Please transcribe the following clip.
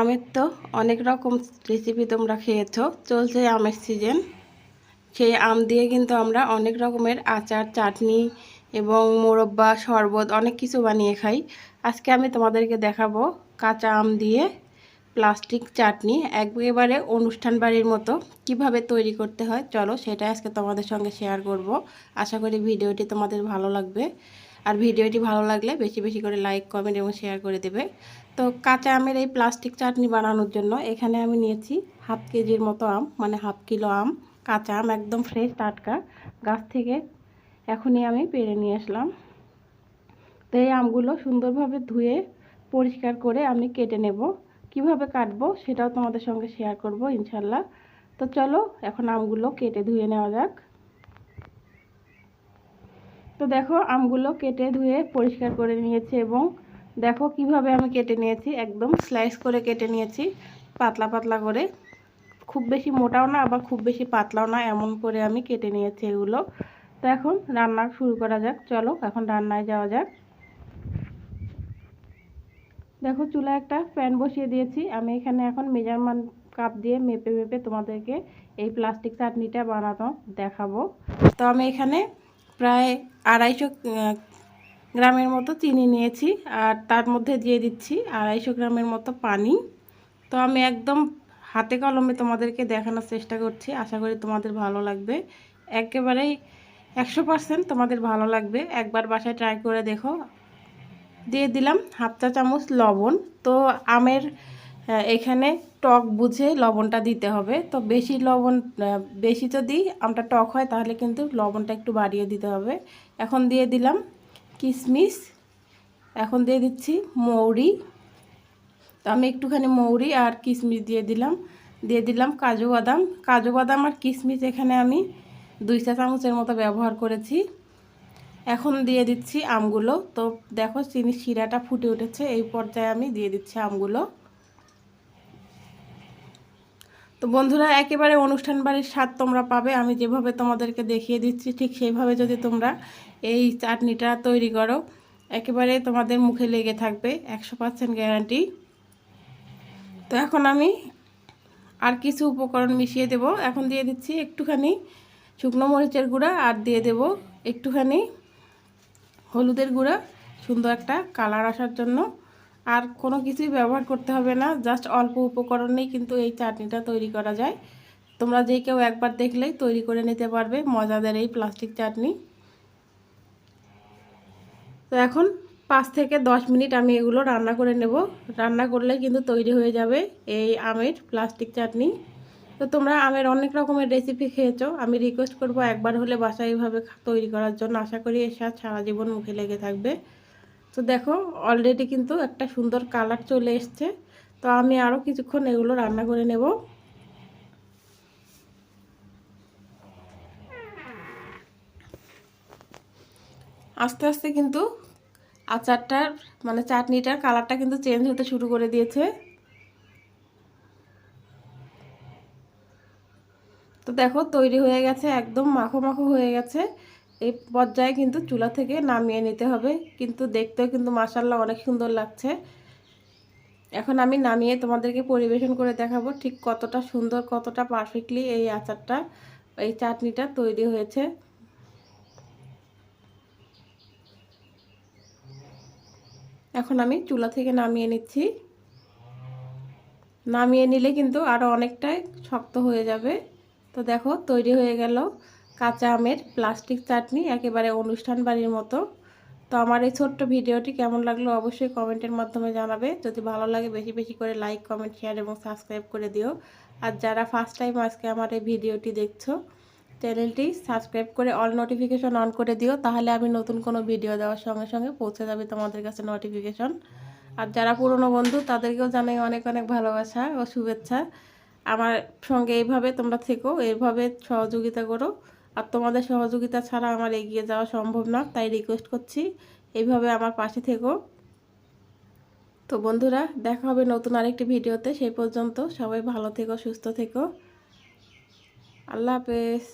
আমের তো অনেক রকম রেসিপি তোমরা খেয়েছো। চলছে আমের সিজন সেই আম দিয়ে কিন্তু আমরা অনেক রকমের আচার, চাটনি এবং মোরব্বা, শরবত অনেক কিছু বানিয়ে খাই। আজকে আমি তোমাদেরকে দেখাবো কাঁচা আম দিয়ে প্লাস্টিক চাটনি একেবারে অনুষ্ঠান বাড়ির মতো কীভাবে তৈরি করতে হয়। চলো সেটা আজকে তোমাদের সঙ্গে শেয়ার করব। আশা করি ভিডিওটি তোমাদের ভালো লাগবে। আর ভিডিওটি ভালো লাগলে বেশি বেশি করে লাইক কমেন্ট এবং শেয়ার করে দেবে। তো কাঁচা আমের এই প্লাস্টিক চাটনি বানানোর জন্য এখানে আমি নিয়েছি হাফ কেজির মতো আম মানে হাফ কিলো আম, কাঁচা আম, একদম ফ্রেশ টাটকা। গাছ থেকে এখনই আমি পেরে নিয়ে আসলাম। তো এই আমগুলো সুন্দরভাবে ধুয়ে পরিষ্কার করে আমি কেটে নেব। কীভাবে কাটবো সেটাও তোমাদের সঙ্গে শেয়ার করব, ইনশাল্লাহ। তো চলো, এখন আমগুলো কেটে ধুয়ে নেওয়া যাক। তো দেখো আমগুলো কেটে ধুয়ে পরিষ্কার করে নিয়েছি এবং দেখো কীভাবে আমি কেটে নিয়েছি, একদম স্লাইস করে কেটে নিয়েছি, পাতলা পাতলা করে। খুব বেশি মোটাও না, আবার খুব বেশি পাতলাও না, এমন করে আমি কেটে নিয়েছি এগুলো। তো এখন রান্না শুরু করা যাক, চলো এখন রান্নায় যাওয়া যাক। দেখো চুলা একটা প্যান বসিয়ে দিয়েছি, আমি এখানে এখন মেজারমেন্ট কাপ দিয়ে মেপে মেপে তোমাদেরকে এই প্লাস্টিক চাটনিটা বানানো দেখাবো। তো আমি এখানে প্রায় আড়াইশো গ্রামের মতো চিনি নিয়েছি আর তার মধ্যে দিয়ে দিচ্ছি আড়াইশো গ্রামের মতো পানি। তো আমি একদম হাতে কলমে তোমাদেরকে দেখানোর চেষ্টা করছি। আশা করি তোমাদের ভালো লাগবে। একেবারেই একশো পারসেন্ট তোমাদের ভালো লাগবে। একবার বাসায় ট্রাই করে দেখো। দিয়ে দিলাম হাফ চা চামচ লবণ। তো আমের এখানে টক বুঝে লবণটা দিতে হবে। তো বেশি লবণ বেশি যদি আমটা টক হয়, তাহলে কিন্তু লবণটা একটু বাড়িয়ে দিতে হবে। এখন দিয়ে দিলাম কিশমিশ। এখন দিয়ে দিচ্ছি মৌরি। তো আমি একটুখানি মৌরি আর কিশমিশ দিয়ে দিলাম। দিয়ে দিলাম কাজু বাদাম। কাজু বাদাম আর কিশমিশ এখানে আমি দুই চা চামচের মতো ব্যবহার করেছি। এখন দিয়ে দিচ্ছি আমগুলো। তো দেখো চিনি শিরাটা ফুটে উঠেছে। এই পর্যায়ে আমি দিয়ে দিচ্ছি আমগুলো। তো বন্ধুরা, একেবারে অনুষ্ঠান বাড়ির স্বাদ তোমরা পাবে। আমি যেভাবে তোমাদেরকে দেখিয়ে দিচ্ছি, ঠিক সেইভাবে যদি তোমরা এই চাটনিটা তৈরি করো, একেবারে তোমাদের মুখে লেগে থাকবে, একশো পার্সেন্ট গ্যারান্টি তো এখন আমি আর কিছু উপকরণ মিশিয়ে দেব। এখন দিয়ে দিচ্ছি একটুখানি শুকনো মরিচের গুঁড়া আর দিয়ে দেব একটুখানি হলুদের গুঁড়া, সুন্দর একটা কালার আসার জন্য। আর কোনো কিছুই ব্যবহার করতে হবে না জাস্ট অল্প উপকরণেই কিন্তু এই চাটনিটা তৈরি করা যায়। তোমরা যে কেউ একবার দেখলেই তৈরি করে নিতে পারবে মজাদার এই প্লাস্টিক চাটনি। তো এখন পাঁচ থেকে দশ মিনিট আমি এগুলো রান্না করে নেব। রান্না করলে কিন্তু তৈরি হয়ে যাবে এই আমের প্লাস্টিক চাটনি। তো তোমরা আমের অনেক রকমের রেসিপি খেয়েছো, আমি রিকোয়েস্ট করব একবার হলে বাসায় এইভাবে তৈরি করার জন্য। আশা করি এর সারা জীবন মুখে লেগে থাকবে। তো দেখো অলরেডি কিন্তু একটা সুন্দর কালার চলে এসছে। তো আমি আরও কিছুক্ষণ এগুলো রান্না করে নেব। আস্তে আস্তে কিন্তু আচারটার মানে চাটনিটার কালারটা কিন্তু চেঞ্জ হতে শুরু করে দিয়েছে। তো দেখো, তৈরি হয়ে গেছে, একদম মাখো মাখো হয়ে গেছে। এই পর্যায়ে কিন্তু চুলা থেকে নামিয়ে নিতে হবে। কিন্তু দেখতেও কিন্তু মাসাল্লাহ অনেক সুন্দর লাগছে। এখন আমি নামিয়ে তোমাদেরকে পরিবেশন করে দেখাবো ঠিক কতটা সুন্দর, কতটা পারফেক্টলি এই আচারটা, এই চাটনিটা তৈরি হয়েছে। এখন আমি চুলা থেকে নামিয়ে নিচ্ছি। নামিয়ে নিলে কিন্তু আরও অনেকটাই শক্ত হয়ে যাবে। তো দেখো, তৈরি হয়ে গেল। কাঁচা আমের প্লাস্টিক চাটনি একেবারে অনুষ্ঠান বাড়ির মতো। তো আমার এই ছোট্ট ভিডিওটি কেমন লাগল অবশ্যই কমেন্টের মাধ্যমে জানাবে। যদি ভালো লাগে বেশি বেশি করে লাইক কমেন্ট শেয়ার এবং সাবস্ক্রাইব করে দিও। আর যারা ফার্স্ট টাইম আজকে আমার এই ভিডিওটি দেখছ চ্যানেলটি সাবস্ক্রাইব করে অল নোটিফিকেশন অন করে দিও। তাহলে আমি নতুন কোনো ভিডিও দেওয়ার সঙ্গে সঙ্গে পৌঁছে যাবে তোমাদের কাছে নোটিফিকেশন আর যারা পুরনো বন্ধু, তাদেরকেও জানাই অনেক অনেক ভালোবাসা ও শুভেচ্ছা। আমার সঙ্গে এইভাবে তোমরা থেকো, এইভাবে সহযোগিতা করো। আর তোমাদের সহযোগিতা ছাড়া আমার এগিয়ে যাওয়া সম্ভব না, তাই রিকোয়েস্ট করছি এইভাবে আমার পাশে থেকো। তো বন্ধুরা, দেখা হবে নতুন আরেকটি ভিডিওতে, সেই পর্যন্ত সবাই ভালো থেকো, সুস্থ থেকো। আল্লাহ হাফেজ।